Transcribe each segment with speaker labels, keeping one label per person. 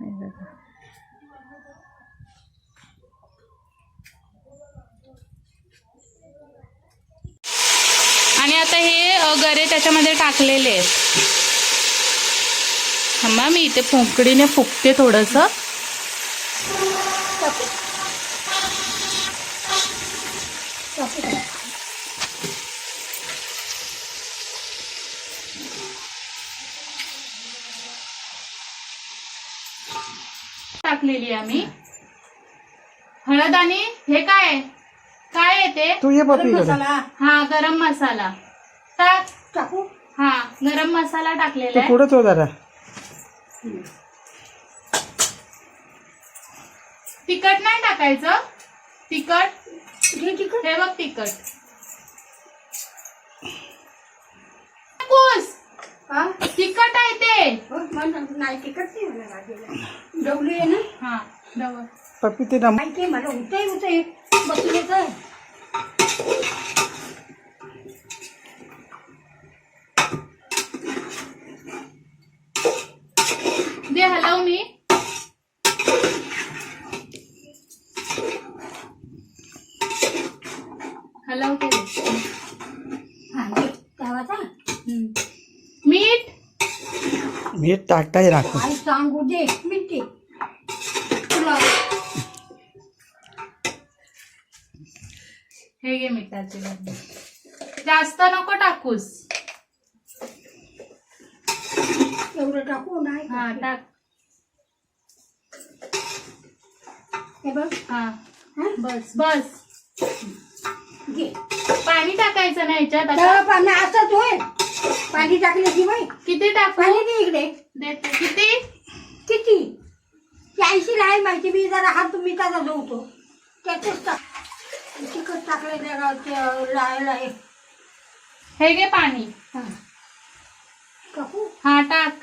Speaker 1: हे बघा. आणि आता हे गरे त्याच्यामध्ये टाकलेले आहेत. थांबा मी इथे फोकडीने फुकते थोडस. टाकलेली आम्ही. हळद आणि हे काय काय आहे ते?
Speaker 2: तू ये पप्पी इकडे.
Speaker 1: हा गरम मसाला. टाक.
Speaker 3: टाकू?
Speaker 1: हा गरम मसाला टाकलेला आहे.
Speaker 2: पुढेच हो जरा.
Speaker 1: तिखट नाही टाकायचं. तिखट.
Speaker 3: घे तिखट.
Speaker 1: हे बघ तिखट टाकूस.
Speaker 3: हा
Speaker 1: तिखट आहे
Speaker 3: नाही नाही डवली आहे ना?
Speaker 1: हा
Speaker 2: पप्पी ते
Speaker 3: माहिती आहे मला
Speaker 1: दे हलव मी. हलव ते
Speaker 3: हा घे ठेवायचा
Speaker 1: मीठ
Speaker 2: मीठ टाकताय राखू
Speaker 3: आई सांगू दे मिठी तुला
Speaker 1: हे घे मिठाचे जास्त नको टाकूस.
Speaker 3: एवढं टाकू नाही
Speaker 1: हा टाक.
Speaker 3: हे बघ.
Speaker 1: हा
Speaker 3: हा?
Speaker 1: बस बस.
Speaker 3: घे.
Speaker 1: पाणी टाकायचं ना ह्याच्यात आता
Speaker 3: तर पाणी असंच होय पाणी टाकल्याशिवाय
Speaker 1: किती टाकू?
Speaker 3: पाणी दे इकडे.
Speaker 1: देते. किती?
Speaker 3: किती? चाळीशी आहे माहिती मी जरा हात मी त्याचा जोडतो त्यातच टाक तिखट टाकलं लायला आहे.
Speaker 1: हे घे पाणी.
Speaker 3: हा. टाकू?
Speaker 1: हा टाक.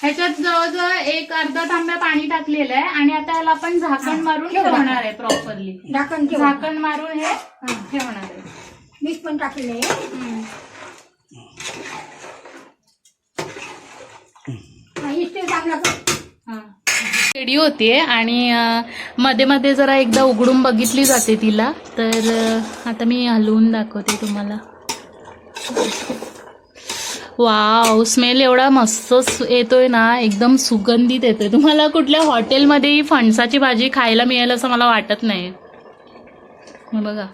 Speaker 1: ह्याच्यात जवळजवळ एक अर्धा तांब्या पाणी टाकलेलं आहे आणि आता ह्याला आपण झाकण
Speaker 3: हा,
Speaker 1: मारून
Speaker 3: ठेव
Speaker 1: ठेवणार आहे प्रॉपरली
Speaker 3: झाकण ठेव
Speaker 1: झाकण मारून हे ठेवणार आहे.
Speaker 3: मीठ पण
Speaker 1: हम्म. रेडी होतीये आणि मध्ये मध्ये जरा एकदा उघडून बघितली जाते तिला. तर आता मी हलवून दाखवते तुम्हाला. वाव स्मेल एवढा मस्त येतोय ना एकदम सुगंधित येतोय. तुम्हाला कुठल्या हॉटेलमध्ये फणसाची भाजी खायला मिळेल असं मला वाटत नाही बघा.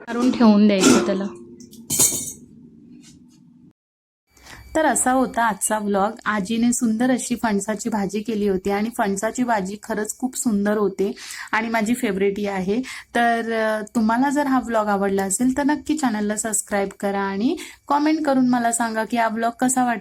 Speaker 1: मारून ठेवून द्यायचं त्याला. तर असा होता आजचा व्लॉग आजीने सुंदर अशी फणसाची भाजी केली होती आणि फणसाची भाजी खरंच खूप सुंदर होते आणि माझी फेवरेटही आहे. तर तुम्हाला जर हा व्लॉग आवडला असेल तर नक्की चॅनलला सबस्क्राईब करा आणि कॉमेंट करून मला सांगा की हा व्लॉग कसा वाटला.